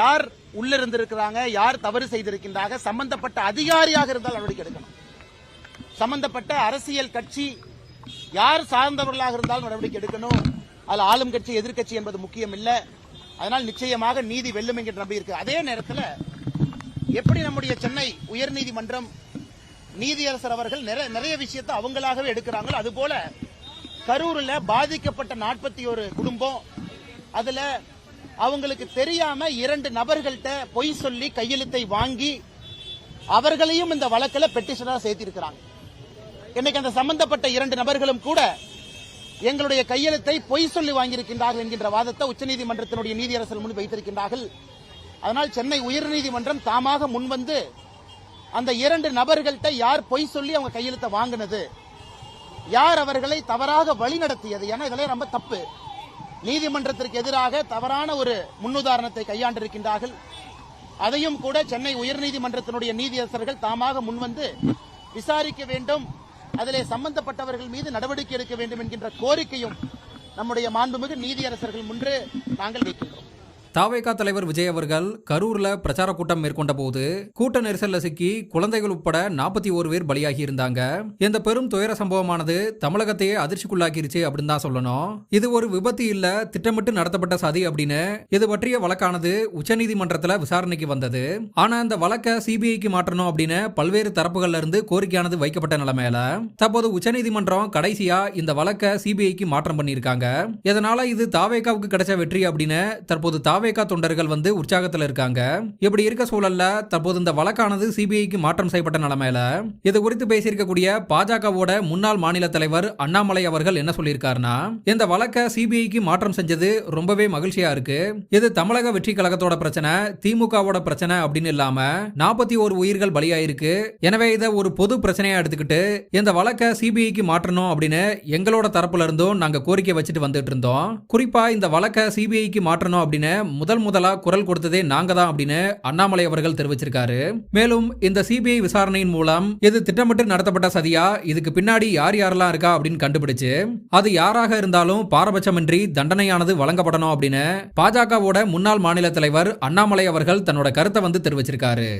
யார் உள்ள இருந்திருக்கிறாங்க யார் தவறு செய்திருக்கின்றாங்க சம்பந்தப்பட்ட அதிகாரியாக இருந்தால் நடவடிக்கை எடுக்கணும். சம்பந்தப்பட்ட அரசியல் கட்சி யார் சார்ந்தவர்களாக இருந்தாலும் நடவடிக்கை எடுக்கணும். அதில் ஆளும் கட்சி எதிர்க்கட்சி என்பது முக்கியம் இல்லை. அதனால் நிச்சயமாக நீதி வெல்லும் என்கிற நம்பி இருக்கு. அதே நேரத்தில் எப்படி நம்முடைய சென்னை உயர்நீதிமன்றம் நீதியரசர் அவர்கள் நிறைய நிறைய விஷயத்தை அவங்களாகவே எடுக்கிறாங்களோ அதுபோல கரூரில் பாதிக்கப்பட்ட நாற்பத்தி ஒரு குடும்பம் அதில் அவங்களுக்கு தெரியாம இரண்டு நபர்கள்ட்ட பொய் சொல்லி கையெழுத்தை வாங்கி அவர்களையும் இந்த வழக்கில் பெட்டிஷனரா சேர்த்திருக்கிறாங்க. இன்னைக்கு அந்த சம்பந்தப்பட்ட இரண்டு நபர்களும் கூட எங்களுடைய கையெழுத்தை பொய் சொல்லி வாங்கியிருக்கின்றார்கள் என்கின்ற வாதத்தை உச்சநீதிமன்றத்தினுடைய நீதியரசர் முன் வைத்திருக்கின்றார்கள். அதனால் சென்னை உயர்நீதிமன்றம் தாமாக முன்வந்து அந்த இரண்டு நபர்கள்ட்ட யார் பொய் சொல்லி அவங்க கையெழுத்தை வாங்கினது யார் அவர்களை தவறாக வழிநடத்தியது ஏன்னா இதெல்லாம் ரொம்ப தப்பு. நீதிமன்றத்திற்கு எதிராக தவறான ஒரு முன்னுதாரணத்தை கையாண்டிருக்கின்றார்கள். அதையும் கூட சென்னை உயர்நீதிமன்றத்தினுடைய நீதியரசர்கள் தாமாக முன்வந்து விசாரிக்க வேண்டும். அதிலே சம்பந்தப்பட்டவர்கள் மீது நடவடிக்கை எடுக்க வேண்டும் என்கின்ற கோரிக்கையும் நம்முடைய மாண்புமிகு நீதியரசர்கள் முன்று நாங்கள் வைக்கின்றோம். தாவேகா தலைவர் விஜய் அவர்கள் கரூர்ல பிரச்சார கூட்டம் மேற்கொண்ட போது கூட்ட நெரிசல்ல சிக்கி குழந்தைகள் உட்பட நாற்பத்தி ஒரு பேர் பலியாகி இருந்தாங்க இந்த பெரும் துயர சம்பவமானது தமிழகத்தையே அதிர்ச்சிக்குள்ளாக்கிருச்சு அப்படின்னு தான் சொல்லணும். இது ஒரு விபத்து இல்ல திட்டமிட்டு நடத்தப்பட்ட சதி அப்படின்னு இது பற்றிய வழக்கானது உச்சநீதிமன்றத்துல விசாரணைக்கு வந்தது. ஆனா இந்த வழக்கை சிபிஐக்கு மாற்றணும் அப்படின்னு பல்வேறு தரப்புகள்ல இருந்து கோரிக்கையானது வைக்கப்பட்ட நிலைமையில தற்போது உச்சநீதிமன்றம் கடைசியா இந்த வழக்கை சிபிஐக்கு மாற்றம் பண்ணியிருக்காங்க. இதனால இது தாவேகாவுக்கு கிடைச்ச வெற்றி அப்படின்னு தற்போது தாவே தாவேகா தொண்டர்கள் வந்து உற்சாகத்தில் இருக்காங்க. இப்படி இருக்க சூழல்ல தற்போது இந்த வழக்கானது சிபிஐக்கு மாற்றம் செய்யப்பட்ட நிலைமையில இது குறித்து பேசியிருக்கக்கூடிய பாஜகவோட முன்னாள் மாநில தலைவர் அண்ணாமலை அவர்கள் என்ன சொல்லியிருக்காருன்னா இந்த வழக்கை சிபிஐக்கு மாற்றம் செஞ்சது ரொம்பவே மகிழ்ச்சியா இருக்கு. இது தமிழக வெற்றி கழகத்தோட பிரச்சனை திமுகவோட பிரச்சனை அப்படின்னு இல்லாம நாற்பத்தி ஒரு உயிர்கள் பலியாயிருக்கு. எனவே இதை ஒரு பொது பிரச்சனையா எடுத்துக்கிட்டு இந்த வழக்கை சிபிஐக்கு மாற்றணும் அப்படின்னு எங்களோட தரப்புல இருந்தும் நாங்க கோரிக்கை வச்சுட்டு வந்துட்டு இருந்தோம். குறிப்பா இந்த வழக்கை சிபிஐக்கு மாற்றணும் அப்படின்னு முதல் முதலா குரல் கொடுத்ததே நாங்க தான் அப்படின்னு அண்ணாமலை அவர்கள் தெரிவிச்சிருக்காரு. மேலும் இந்த சிபிஐ விசாரணையின் மூலம் இது திட்டமிட்டு நடத்தப்பட்ட சதியா? இதுக்கு பின்னாடி யார் யாரெல்லாம் இருக்கா அப்படின்னு கண்டுபிடிச்சு அது யாராக இருந்தாலும் பாரபட்சமின்றி தண்டனையானது வழங்கப்படணும் அப்படின்னு பாஜகவோட முன்னாள் மாநில தலைவர் அண்ணாமலை அவர்கள் தன்னோட கருத்தை வந்து தெரிவிச்சிருக்காரு.